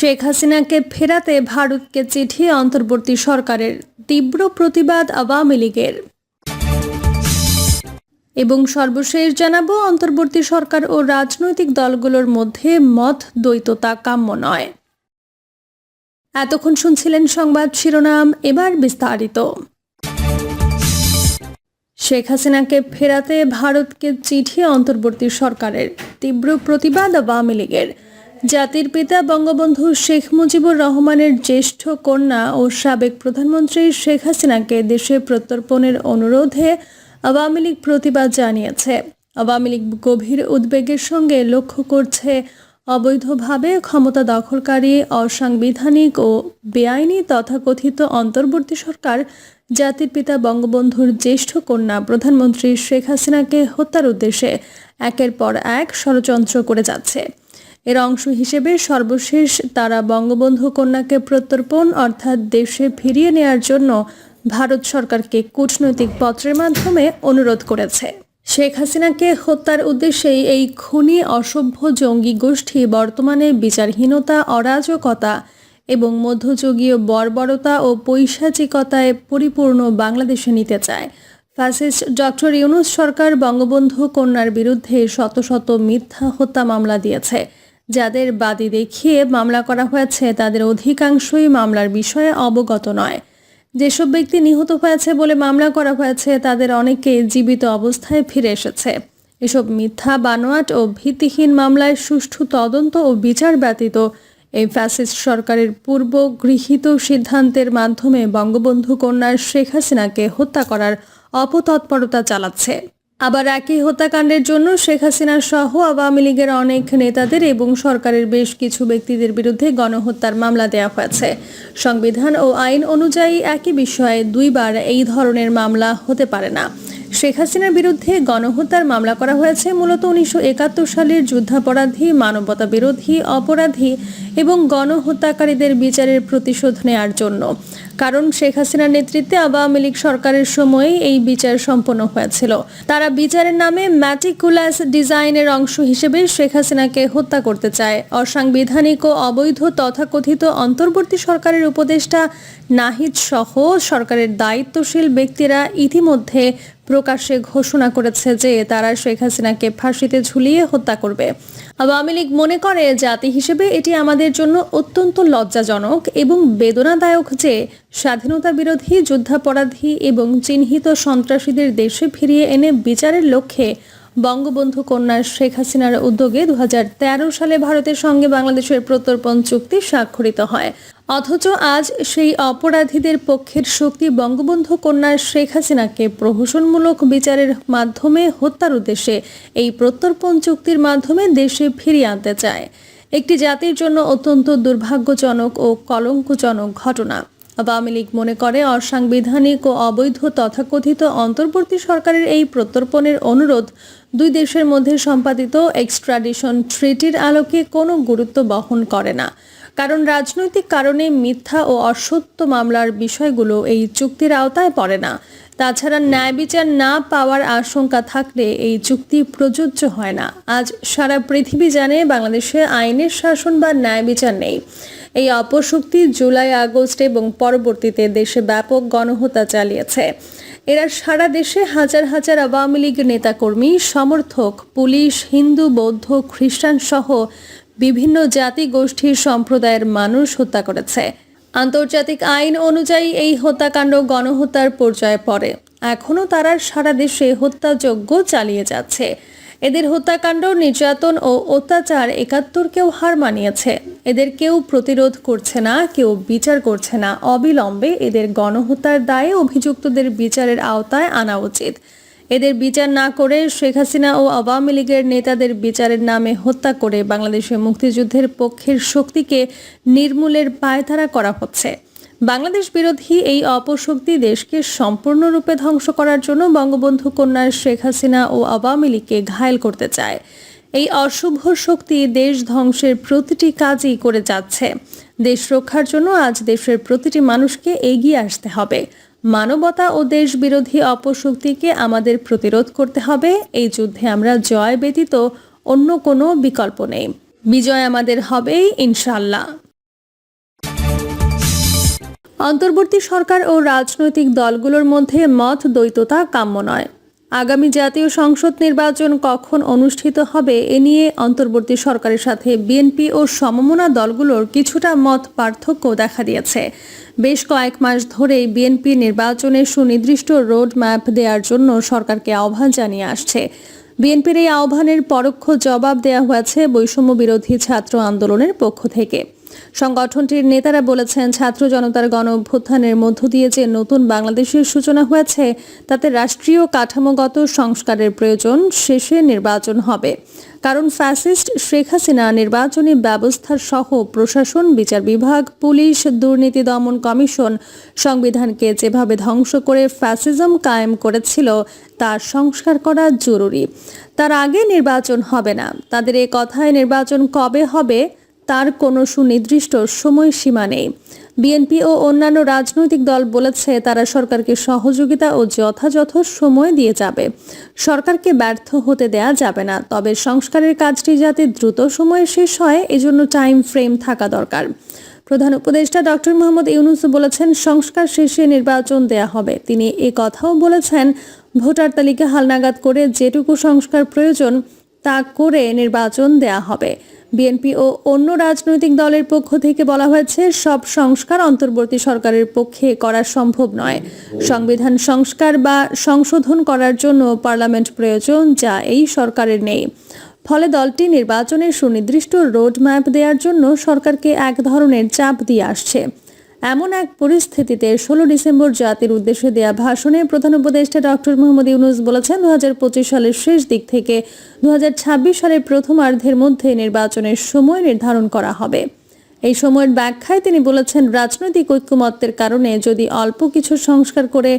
শেখ হাসিনাকে ফেরাতে ভারতকে চিঠি অন্তর্বর্তী সরকারের তীব্র প্রতিবাদ আওয়ামী লীগের। এবং সর্বশেষ জানাব, অন্তর্বর্তী সরকার ও রাজনৈতিক দলগুলোর মধ্যে মত দ্বৈততা কাম্য নয়। এতক্ষণ শুনছিলেন সংবাদ শিরোনাম, এবার বিস্তারিত। শেখ হাসিনাকে ফেরাতে ভারতকে চিঠি অন্তর্বর্তী সরকারের তীব্র প্রতিবাদ আওয়ামী লীগের। জাতির পিতা বঙ্গবন্ধু শেখ মুজিবুর রহমানের জ্যেষ্ঠ কন্যা ও সাবেক প্রধানমন্ত্রী শেখ হাসিনাকে দেশে প্রত্যর্পণের অনুরোধে আওয়ামী লীগ প্রতিবাদ জানিয়েছে। আওয়ামী লীগ গভীর উদ্বেগের সঙ্গে লক্ষ্য করছে অবৈধভাবে ক্ষমতা দখলকারী, অসাংবিধানিক ও বেআইনি তথাকথিত অন্তর্বর্তী সরকার জাতির পিতা বঙ্গবন্ধুর জ্যেষ্ঠ কন্যা প্রধানমন্ত্রী শেখ হাসিনাকে হত্যার উদ্দেশ্যে একের পর এক ষড়যন্ত্র করে যাচ্ছে। এর অংশ হিসেবে সর্বশেষ তারা বঙ্গবন্ধু কন্যাকে প্রত্যর্পণ অর্থাৎ দেশে ফিরিয়ে নেয়ার জন্য ভারত সরকারকে কূটনৈতিক পত্রের মাধ্যমে অনুরোধ করেছে। শেখ হাসিনাকে হত্যার উদ্দেশ্যেই এই খুনি, অসভ্য, জঙ্গি গোষ্ঠী বর্তমানে বিচারহীনতা, অরাজকতা এবং মধ্যযুগীয় বর্বরতা ও পৈশাচিকতায় পরিপূর্ণ বাংলাদেশে নিতে চায়। ফ্যাসিস্ট ডক্টর ইউনুস সরকার বঙ্গবন্ধু কন্যার বিরুদ্ধে শত শত মিথ্যা হত্যা মামলা দিয়েছে। যাদের বাদী দেখিয়ে মামলা করা হয়েছে, তাদের অধিকাংশই মামলার বিষয়ে অবগত নয়। যেসব ব্যক্তি নিহত হয়েছে বলে মামলা করা হয়েছে, তাদের অনেকে জীবিত অবস্থায় ফিরে এসেছে। এসব মিথ্যা, বানোয়াট ও ভিত্তিহীন মামলায় সুষ্ঠু তদন্ত ও বিচার ব্যতীত এই ফ্যাসিস্ট সরকারের পূর্ব গৃহীত সিদ্ধান্তের মাধ্যমে বঙ্গবন্ধু কন্যার শেখ হাসিনাকে হত্যা করার অপতৎপরতা চালাচ্ছে। আবার একই হত্যাকাণ্ডের জন্য শেখ হাসিনা সহ আওয়ামী লীগের অনেক নেতাদের এবং সরকারের বেশ কিছু ব্যক্তিদের বিরুদ্ধে গণহত্যার মামলা দেওয়া হয়েছে। সংবিধান ও আইন অনুযায়ী একই বিষয়ে দুইবার এই ধরনের মামলা হতে পারে না। শেখ হাসিনার বিরুদ্ধে গণহত্যার মামলা করা হয়েছে। মূলত উনিশশো একাত্তর সালের যুদ্ধাপরাধী, মানবতা বিরোধী, অপরাধী এবং গণহত্যাকারীদের বিচারের প্রতিশোধ নেয়ার জন্য। কারণ শেখ হাসিনার নেতৃত্বে আওয়ামী লীগ সরকারের সময়ে এই বিচার সম্পন্ন হয়েছিল। তারা বিচারের নামে ম্যাটিকুলাস ডিজাইনের অংশ হিসেবে শেখ হাসিনাকে হত্যা করতে চায়। অসাংবিধানিক ও অবৈধ তথাকথিত অন্তর্বর্তী সরকারের উপদেষ্টা নাহিদ সহ সরকারের দায়িত্বশীল ব্যক্তিরা ইতিমধ্যে প্রকাশ্যে ঘোষণা করেছে যে তারা শেখ হাসিনাকে ফাঁসিতে ঝুলিয়ে হত্যা করবে। আওয়ামী লীগ মনে করে জাতি হিসেবে এটি আমাদের জন্য অত্যন্ত লজ্জাজনক এবং বেদনাদায়ক যে স্বাধীনতা বিরোধী, যুদ্ধাপরাধী এবং চিহ্নিত সন্ত্রাসীদের দেশে ফিরিয়ে এনে বিচারের লক্ষ্যে বঙ্গবন্ধু কন্যা শেখ হাসিনার উদ্যোগে দু হাজার তেরো সালে ভারতের সঙ্গে বাংলাদেশের প্রত্যর্পণ চুক্তি স্বাক্ষরিত হয়। অথচ আজ সেই অপরাধীদের পক্ষের শক্তি বঙ্গবন্ধু কন্যা শেখ হাসিনাকে প্রহসনমূলক বিচারের মাধ্যমে হত্যার উদ্দেশ্যে এই প্রত্যর্পণ চুক্তির মাধ্যমে দেশে ফিরিয়ে আনতে চায়। একটি জাতির জন্য অত্যন্ত দুর্ভাগ্যজনক ও কলঙ্কজনক ঘটনা। আওয়ামী লীগ মনে করে অসাংবিধানিক ও অবৈধ তথাকথিত অন্তর্বর্তী সরকারের এই প্রত্যর্পণের অনুরোধ দুই দেশের মধ্যে সম্পাদিত এক্সট্রাডিশন ট্রিটির আলোকে কোনো গুরুত্ব বহন করে না। কারণ রাজনৈতিক কারণে মিথ্যা ও অসত্য মামলার বিষয়গুলো এই চুক্তির আওতায় পড়ে না। তাছাড়া ন্যায় বিচার না পাওয়ার আশঙ্কা থাকলে এই চুক্তি প্রযোজ্য হয় না। আজ সারা পৃথিবী জানে বাংলাদেশে আইনের শাসন বা ন্যায় বিচার নেই। এই অপশক্তি জুলাই, আগস্ট এবং পরবর্তীতে দেশে ব্যাপক গণহত্যা চালিয়েছে। এরা সারা দেশে হাজার হাজার আওয়ামী লীগ নেতাকর্মী, সমর্থক, পুলিশ, হিন্দু, বৌদ্ধ, খ্রিস্টান সহ বিভিন্ন জাতি গোষ্ঠীর সম্প্রদায়ের মানুষ হত্যা করেছে। আন্তর্জাতিক আইন অনুযায়ী এই হত্যাকাণ্ড গণহত্যার পর্যায়ে পড়ে। এখনও তারা সারা দেশে হত্যাযজ্ঞ চালিয়ে যাচ্ছে। এদের হত্যাকাণ্ড, নির্যাতন ও অত্যাচার একাত্তরকেও হার মানিয়েছে। এদের কেউ প্রতিরোধ করছে না, কেউ বিচার করছে না। অবিলম্বে এদের গণহত্যার দায়ে অভিযুক্তদের বিচারের আওতায় আনা উচিত। এদের বিচার না করে শেখ হাসিনা ও আওয়ামী লীগের নেতাদের বিচারের নামে হত্যা করে বাংলাদেশের মুক্তিযুদ্ধের পক্ষের শক্তিকে নির্মূলের পায়তারা করা হচ্ছে। বাংলাদেশ বিরোধী এই অপশক্তি দেশকে সম্পূর্ণরূপে ধ্বংস করার জন্য বঙ্গবন্ধু কন্যার শেখ হাসিনা ও আওয়ামী লীগকে ঘায়েল করতে চায়। এই অশুভ শক্তি দেশ ধ্বংসের প্রতিটি কাজই করে যাচ্ছে। দেশ রক্ষার জন্য আজ দেশের প্রতিটি মানুষকে এগিয়ে আসতে হবে। মানবতা ও দেশবিরোধী অপশক্তিকে আমাদের প্রতিরোধ করতে হবে। এই যুদ্ধে আমরা জয় ব্যতীত অন্য কোনো বিকল্প নেই। বিজয় আমাদের হবেই ইনশাল্লাহ অন্তর্বর্তী সরকার ও রাজনৈতিক দলগুলোর মধ্যে মত দ্বৈততা কাম্য নয়। আগামী জাতীয় সংসদ নির্বাচন কখন অনুষ্ঠিত হবে এ নিয়ে অন্তর্বর্তী সরকারের সাথে বিএনপি ও সমমনা দলগুলোর কিছুটা মত পার্থক্য দেখা দিয়েছে। বেশ কয়েক মাস ধরেই বিএনপি নির্বাচনের সুনির্দিষ্ট রোড ম্যাপ দেওয়ার জন্য সরকারকে আহ্বান জানিয়ে আসছে। বিএনপির এই আহ্বানের পরোক্ষ জবাব দেওয়া হয়েছে বৈষম্য বিরোধী ছাত্র আন্দোলনের পক্ষ থেকে। সংগঠনটির নেতারা বলেছেন, ছাত্র জনতার গণ অভ্যুত্থানের মধ্য দিয়ে যে নতুন বাংলাদেশের সূচনা হয়েছে, তাতে রাষ্ট্রীয় কাঠামোগত সংস্কারের প্রয়োজন শেষে নির্বাচন হবে। কারণ ফ্যাসিস্ট শেখ হাসিনা নির্বাচনী ব্যবস্থার সহ প্রশাসন, বিচার বিভাগ, পুলিশ, দুর্নীতি দমন কমিশন সংবিধানকে যেভাবে ধ্বংস করে ফ্যাসিজম কায়েম করেছিল, তা সংস্কার করা জরুরি। তার আগে নির্বাচন হবে না। তাদের এ কথায় নির্বাচন কবে হবে তার কোনো সুনির্দিষ্ট সময়সীমা নেই। বিএনপি ও অন্যান্য রাজনৈতিক দল বলেছে তারা সরকারকে সহযোগিতা ও যথাযথ সময় দিয়ে যাবে। সরকারকে ব্যর্থ হতে দেয়া যাবে না, তবে সংস্কারের কাজটি যাতে দ্রুত সময়ে শেষ হয়, এজন্য টাইম ফ্রেম থাকা দরকার। প্রধান উপদেষ্টা ডক্টর মোহাম্মদ ইউনুস বলেছেন, সংস্কার শেষে নির্বাচন দেয়া হবে। তিনি এ কথাও বলেছেন, ভোটার তালিকা হালনাগাদ করে যেটুকু সংস্কার প্রয়োজন, তা করে নির্বাচন দেয়া হবে। বিএনপি ও অন্য রাজনৈতিক দলের পক্ষ থেকে বলা হয়েছে, সব সংস্কার অন্তর্বর্তী সরকারের পক্ষে করা সম্ভব নয়। সংবিধান সংস্কার বা সংশোধন করার জন্য পার্লামেন্ট প্রয়োজন যা এই সরকারের নেই। ফলে দলটি নির্বাচনের সুনির্দিষ্ট রোডম্যাপ দেওয়ার জন্য সরকারকে এক ধরনের চাপ দিয়ে আসছে। এমন এক পরিস্থিতিতে ষোলো ডিসেম্বর জাতির উদ্দেশ্যে দেয়া ভাষণে প্রধান উপদেষ্টা ডক্টর মোহাম্মদ ইউনুস বলেছেন দু হাজার পঁচিশ সালের শেষ দিক থেকে দু হাজার ছাব্বিশ সালের প্রথমার্ধের মধ্যে নির্বাচনের সময় নির্ধারণ করা হবে। এই সময়ের ব্যাখ্যায় তিনি বলেছেন, রাজনৈতিক ঐক্যমত্যের কারণে যদি অল্প কিছু সংস্কার করে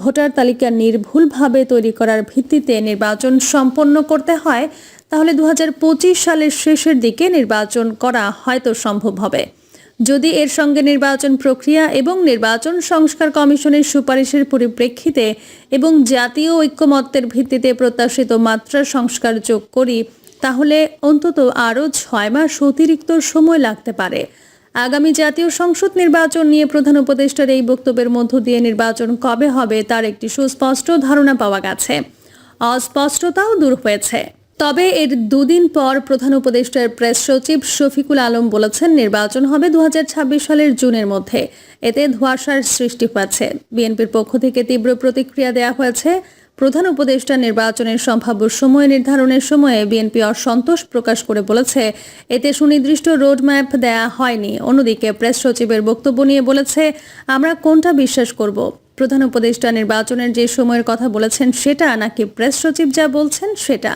ভোটার তালিকা নির্ভুলভাবে তৈরি করার ভিত্তিতে নির্বাচন সম্পন্ন করতে হয়, তাহলে দু হাজার পঁচিশ সালের শেষের দিকে নির্বাচন করা হয়তো সম্ভব হবে। যদি এর সঙ্গে নির্বাচন প্রক্রিয়া এবং নির্বাচন সংস্কার কমিশনের সুপারিশের পরিপ্রেক্ষিতে এবং জাতীয় ঐক্যমত্যের ভিত্তিতে প্রত্যাশিত মাত্রা সংস্কার যোগ করি, তাহলে অন্তত আরও ছয় মাস অতিরিক্ত সময় লাগতে পারে। আগামী জাতীয় সংসদ নির্বাচন নিয়ে প্রধান উপদেষ্টার এই বক্তব্যের মধ্য দিয়ে নির্বাচন কবে হবে তার একটি সুস্পষ্ট ধারণা পাওয়া গেছে। অস্পষ্টতাও দূর হয়েছে। তবে এর দুদিন পর প্রধান উপদেষ্টার প্রেস সচিব শফিকুল আলম বলেছেন, নির্বাচন হবে দুহাজার ছাব্বিশ সালের জুনের মধ্যে। এতে ধোঁয়াশার সৃষ্টি হয়েছে। বিএনপির পক্ষ থেকে তীব্র প্রতিক্রিয়া দেওয়া হয়েছে। প্রধান উপদেষ্টা নির্বাচনের সম্ভাব্য সময় নির্ধারণের সময়ে বিএনপি অসন্তোষ প্রকাশ করে বলেছে, এতে সুনির্দিষ্ট রোডম্যাপ দেয়া হয়নি। অন্যদিকে প্রেস সচিবের বক্তব্য নিয়ে বলেছে, আমরা কোনটা বিশ্বাস করব? প্রধান উপদেষ্টা নির্বাচনের যে সময়ের কথা বলেছেন সেটা, নাকি প্রেস সচিব যা বলছেন সেটা?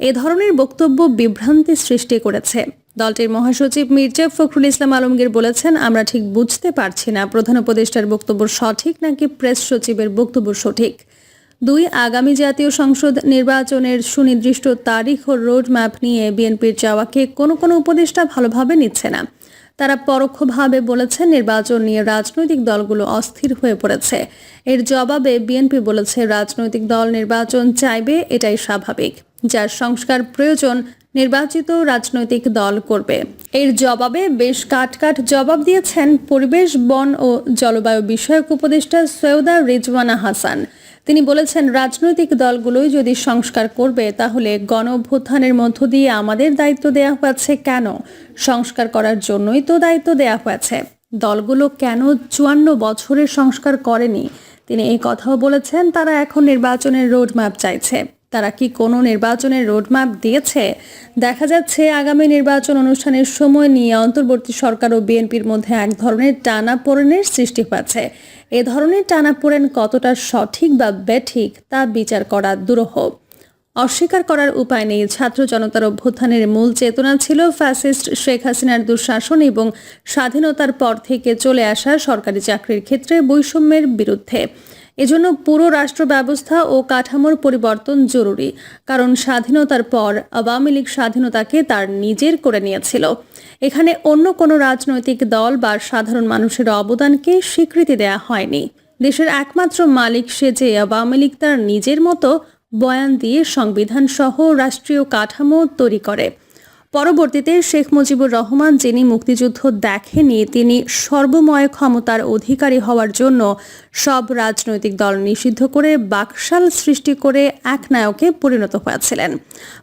এ ধরনের বক্তব্য বিভ্রান্তি সৃষ্টি করেছে। দলটির মহাসচিব মির্জা ফখরুল ইসলাম আলমগীর বলেছেন, আমরা ঠিক বুঝতে পারছি না প্রধান উপদেষ্টার বক্তব্য সঠিক নাকি প্রেস সচিবের বক্তব্য সঠিক। দুই, আগামী জাতীয় সংসদ নির্বাচনের সুনির্দিষ্ট তারিখ ও রোড ম্যাপ নিয়ে বিএনপির চাওয়াকে কোনো কোনো উপদেষ্টা ভালোভাবে নিচ্ছে না। তারা পরোক্ষভাবে বলেছে, নির্বাচন নিয়ে রাজনৈতিক দলগুলো অস্থির হয়ে পড়েছে। এর জবাবে বিএনপি বলেছে, রাজনৈতিক দল নির্বাচন চাইবে, এটাই স্বাভাবিক। যার সংস্কার প্রয়োজন, নির্বাচিত রাজনৈতিক দল করবে। এর জবাবে বেশ কাটকাট জবাব দিয়েছেন পরিবেশ, বন ও জলবায়ু বিষয়ক উপদেষ্টা সৈয়দা রিজওয়ানা হাসান। তিনি বলেছেন, রাজনৈতিক দলগুলোই যদি সংস্কার করবে, তাহলে গণ অভ্যুত্থানের মধ্য দিয়ে আমাদের দায়িত্ব দেওয়া হয়েছে কেন? সংস্কার করার জন্যই তো দায়িত্ব দেওয়া হয়েছে। দলগুলো কেন চুয়ান্ন বছরের সংস্কার করেনি? তিনি এই কথাও বলেছেন, তারা এখন নির্বাচনের রোডম্যাপ চাইছে। তারা কি কোনো নির্বাচনের রোডম্যাপ দিয়েছে? দেখা যাচ্ছে আগামী নির্বাচন অনুষ্ঠানের সময় নিয়ে অন্তর্বর্তী সরকার ও বিএনপির মধ্যে এক ধরনের টানাপোড়েনের সৃষ্টি হয়েছে। এ ধরনের টানাপোড়েন কতটা সঠিক বা বেঠিক তা বিচার করা দুরূহ। অস্বীকার করার উপায় নেই। ছাত্র জনতার অভ্যুত্থানের মূল চেতনা ছিল ফ্যাসিস্ট শেখ হাসিনার দুঃশাসন এবং স্বাধীনতার পর থেকে চলে আসা সরকারি চাকরির ক্ষেত্রে বৈষম্যের বিরুদ্ধে। এজন্য পুরো রাষ্ট্র ব্যবস্থা ও কাঠামোর পরিবর্তন জরুরি, কারণ স্বাধীনতার পর আওয়ামী লীগ স্বাধীনতাকে তার নিজের করে নিয়েছিল। এখানে অন্য কোনো রাজনৈতিক দল বা সাধারণ মানুষের অবদানকে স্বীকৃতি দেয়া হয়নি। দেশের একমাত্র মালিক সেজে আওয়ামী লীগ তার নিজের মতো বয়ান দিয়ে সংবিধান সহ রাষ্ট্রীয় কাঠামো তৈরি করে। পরবর্তীতে শেখ মুজিবুর রহমান, যিনি মুক্তিযুদ্ধ দেখেনি তিনি সর্বময় ক্ষমতার অধিকারী হওয়ার জন্য সব রাজনৈতিক দল নিষিদ্ধ করে বাকশাল সৃষ্টি করে এক নায়কে পরিণত হয়েছিলেন।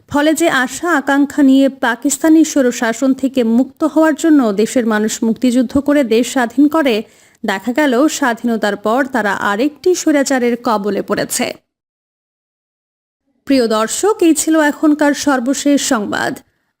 ফলে যে আশা, আকাঙ্ক্ষা নিয়ে পাকিস্তানি স্বৈরশাসন থেকে মুক্ত হওয়ার জন্য দেশের মানুষ মুক্তিযুদ্ধ করে দেশ স্বাধীন করে, দেখা গেল স্বাধীনতার পর তারা আরেকটি স্বৈরাচারের কবলে পড়েছে। প্রিয় দর্শক, এই ছিল এখনকার সর্বশেষ সংবাদ।